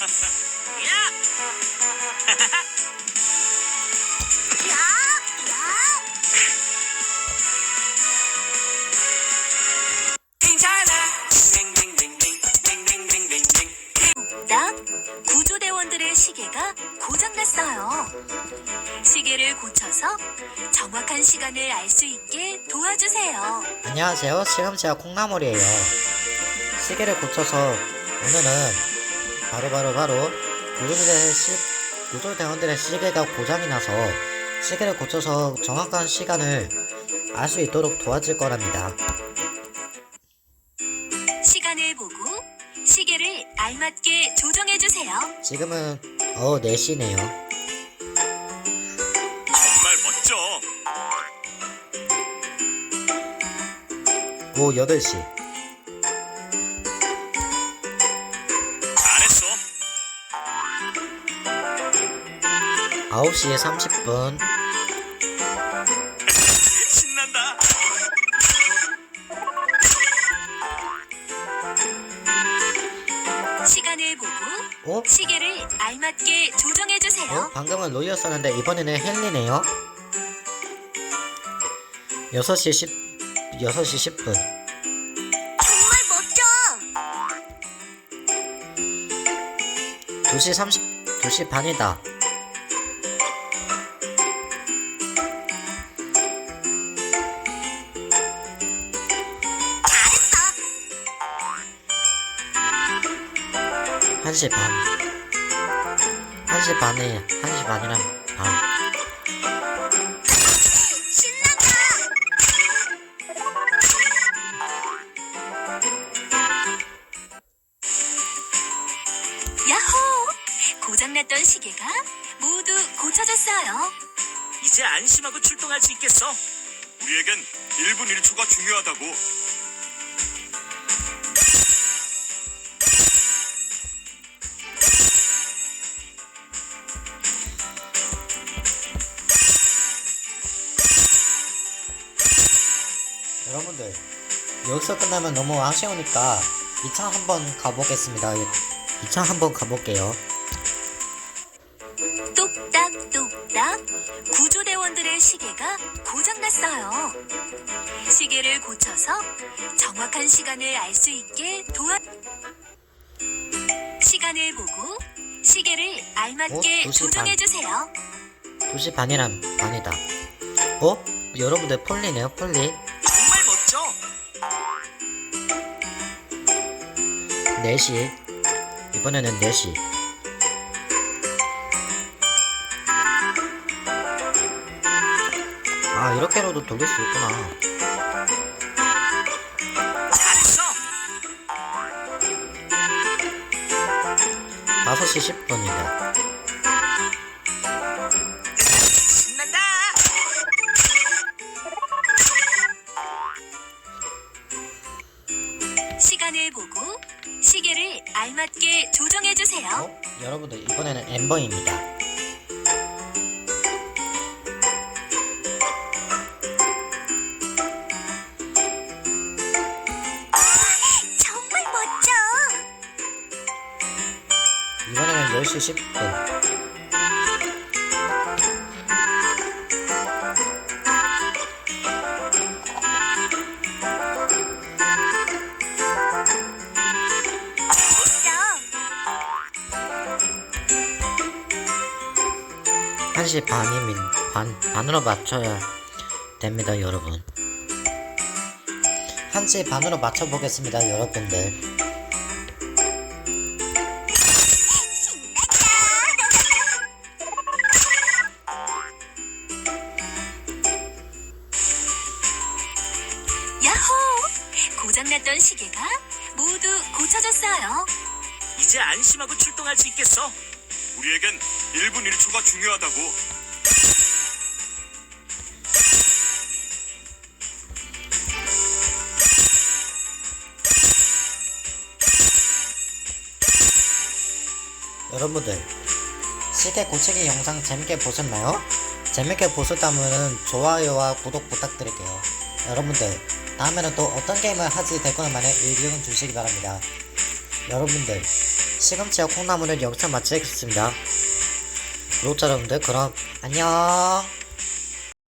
나 시계가 고장났어요. 시계를 고쳐서 정확한 시간을 알 수 있게 도와주세요. 안녕하세요. 지금 제가 콩나물이에요. 시계를 고쳐서 오늘은 바로 바로 바로 구조대 시, 구조대원들의 시계가 고장이 나서 시계를 고쳐서 정확한 시간을 알 수 있도록 도와줄 거랍니다. 시간을 보고 시계를 알맞게 조정해 주세요. 지금은 어 4시네요. 정말 멋져. 오후 8시. 9시 30분. 신난다. 시간을 보고 어? 시계를 알맞게 조정해주세요. 어? 방금은 로이였었는데 이번에는 헨리네요. 6시 10, 6시 10분. 정말 멋져. 2시 30, 2시 반이다. 1시 반. 1시 반에, 1시 반이랑 반. 야호! 고장났던 시계가 모두 고쳐졌어요. 이제 안심하고 출동할 수 있겠어. 우리에겐 1분 1초가 중요하다고. 여기서 끝나면 너무 아쉬우니까 2차 한번 가보겠습니다. 2차 한번 가볼게요. 똑딱똑딱 구조대원들의 시계가 고장났어요. 시계를 고쳐서 정확한 시간을 알 수 있게 도와 시간을 보고 시계를 알맞게 어? 2시 반. 조정해주세요. 2시 반이랑 반이다. 어? 여러분들 폴리네요, 폴리. 4시. 이번에는 4시. 아, 이렇게로도 돌릴 수 있구나. 잘했어. 5시 10분이다. 신난다. 시간을 보고 시계를 알맞게 조정해 주세요. 어? 여러분들, 이번에는 엠버입니다. 정말 멋져. 이번에는 10시 10분. 1시 반이면 반, 반으로 맞춰야 됩니다, 여러분. 1시 반으로 맞춰보겠습니다, 여러분들. 야호! 고장났던 시계가 모두 고쳐졌어요. 이제 안심하고 출동할 수 있겠어. 우리에겐 1분 1초가 중요하다고. 여러분들, 시계 고치기 영상 재밌게 보셨나요? 재밌게 보셨다면 좋아요와 구독 부탁드릴게요. 여러분들, 다음에는 또 어떤 게임을 하지 될 거는 만에 의견 주시기 바랍니다. 여러분들, 시금치와 콩나물을 여기서 마치겠습니다. 구독자 여러분들 그럼 안녕